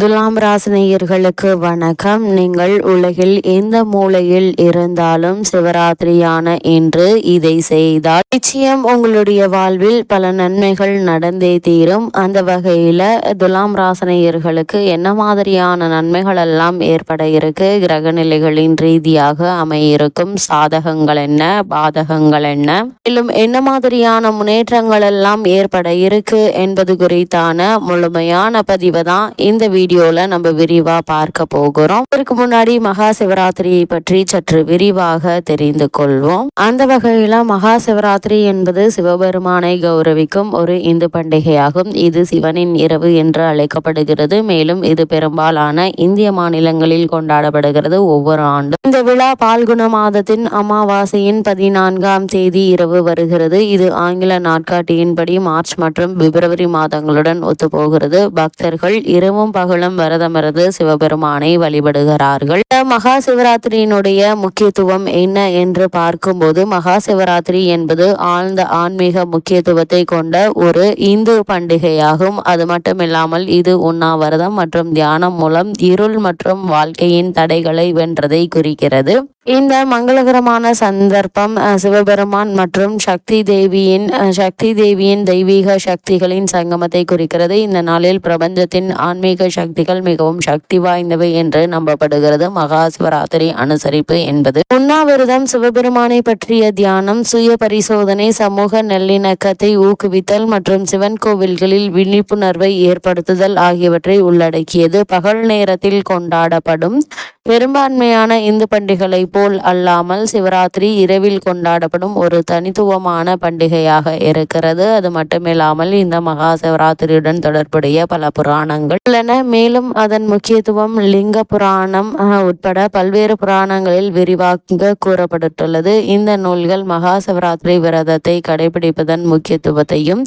துலாம் ராசினியர்களுக்கு வணக்கம். நீங்கள் உலகில் எந்த மூலையில் இருந்தாலும் சிவராத்திரியான இன்று இதை செய்தால் நிச்சயம் உங்களுடைய வாழ்வில் பல நன்மைகள் நடந்தே தீரும். அந்த வகையில துலாம் ராசினியர்களுக்கு என்ன மாதிரியான நன்மைகள் எல்லாம் ஏற்பட இருக்கு? கிரக நிலைகளின் ரீதியாக அமையிருக்கும் சாதகங்கள் என்ன? பாதகங்கள் என்ன? மேலும் என்ன மாதிரியான முன்னேற்றங்கள் எல்லாம் ஏற்பட இருக்கு என்பது குறித்தான முழுமையான பதிவு தான் இந்த வீடியோவில் நம்ம விரிவாக பார்க்க போகிறோம். இதற்கு முன்னாடி மகா சிவராத்திரியை பற்றி சற்று விரிவாக தெரிந்து கொள்வோம். அந்த வகையில் மகா சிவராத்திரி என்பது சிவபெருமானை கௌரவிக்கும் ஒரு இந்து பண்டிகையாகும். இது சிவனின் இரவு என்று அழைக்கப்படுகிறது. மேலும் இது பெரும்பாலான இந்திய மாநிலங்களில் கொண்டாடப்படுகிறது ஒவ்வொரு ஆண்டும். இந்த விழா பால்குண மாதத்தின் அமாவாசையின் பதினான்காம் தேதி இரவு வருகிறது. இது ஆங்கில நாட்காட்டியின்படி மார்ச் மற்றும் பிப்ரவரி மாதங்களுடன் ஒத்துப்போகிறது. பக்தர்கள் இரவும் பகலும் விரதமிருந்து சிவபெருமானை வழிபடுகிறார்கள். மகா சிவராத்திரியினுடைய முக்கியத்துவம் என்ன என்று பார்க்கும்போது மகா சிவராத்திரி என்பது ஆழ்ந்த ஆன்மீக முக்கியத்துவத்தை கொண்ட ஒரு இந்து பண்டிகையாகும். அது மட்டுமில்லாமல் இது உண்ணாவிரதம் மற்றும் தியானம் மூலம் இருள் மற்றும் வாழ்க்கையின் தடைகளை வென்றதை குறிக்கிறது. இந்த மங்களகரமான சந்தர்ப்பம் அஹ், சிவபெருமான் மற்றும் சக்தி தேவியின் சக்தி தேவியின் தெய்வீக சக்திகளின் சங்கமத்தை குறிக்கிறது. இந்த நாளில் பிரபஞ்சத்தின் ஆன்மீக சக்திகள் மிகவும் சக்தி வாய்ந்தவை என்று நம்பப்படுகிறது. மகா சிவராத்திரி அனுசரிப்பு என்பது உண்ணாவிரதம் சிவபெருமானை பற்றிய தியானம் சுய பரிசோதனை சமூக நல்லிணக்கத்தை ஊக்குவித்தல் மற்றும் சிவன் கோவில்களில் விழிப்புணர்வை ஏற்படுத்துதல் ஆகியவற்றை உள்ளடக்கியது. பகல் நேரத்தில் கொண்டாடப்படும் பெரும்பான்மையான இந்து பண்டிகளை போல் அல்லாமல் சிவராத்திரி இரவில் கொண்டாடப்படும் ஒரு தனித்துவமான பண்டிகையாக இருக்கிறது. அது மட்டுமில்லாமல் இந்த மகா சிவராத்திரியுடன் தொடர்புடைய பல புராணங்கள் உள்ளன. மேலும் அதன் முக்கியத்துவம் லிங்க புராணம் உட்பட பல்வேறு புராணங்களில் விரிவாக கூறப்பட்டுள்ளது. இந்த நூல்கள் மகா சிவராத்திரி விரதத்தை கடைபிடிப்பதன் முக்கியத்துவத்தையும்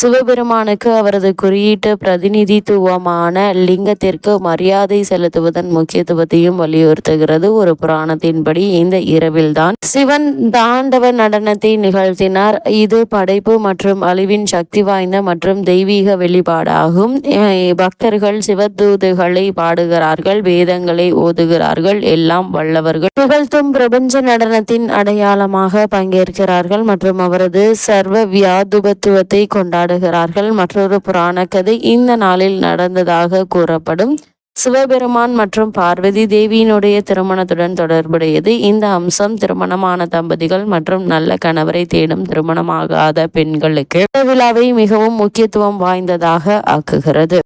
சிவபெருமானுக்கு அவரது குறியீட்டு பிரதிநிதித்துவமான லிங்கத்திற்கு மரியாதை செலுத்துவதன் முக்கியத்துவத்தையும் வலியுறுத்துகிறது. ஒரு புராணத்தின்படி இந்த இரவில்தான் சிவன் தாண்டவ நடனத்தை நிகழ்த்தினார். இது படைப்பு மற்றும் அழிவின் சக்தி வாய்ந்த மற்றும் தெய்வீக வெளிப்பாடாகும். பக்தர்கள் சிவதூதுகளை பாடுகிறார்கள் வேதங்களை ஓதுகிறார்கள் எல்லாம் வல்லவர்கள். புகழ்த்தும் பிரபஞ்ச நடனத்தின் அடையாளமாக பங்கேற்கிறார்கள் மற்றும் அவரது சர்வ வியாதுபத்துவத்தை கொண்டாடுகிறார்கள். மற்றொரு புராண கதை இந்த நாளில் நடந்ததாக கூறப்படும். சிவபெருமான் மற்றும் பார்வதி தேவியினுடைய திருமணத்துடன் தொடர்புடையது. இந்த அம்சம் திருமணமான தம்பதிகள் மற்றும் நல்ல கணவரை தேடும் திருமணமாகாத பெண்களுக்கு விழாவை மிகவும் முக்கியத்துவம் வாய்ந்ததாக ஆக்குகிறது.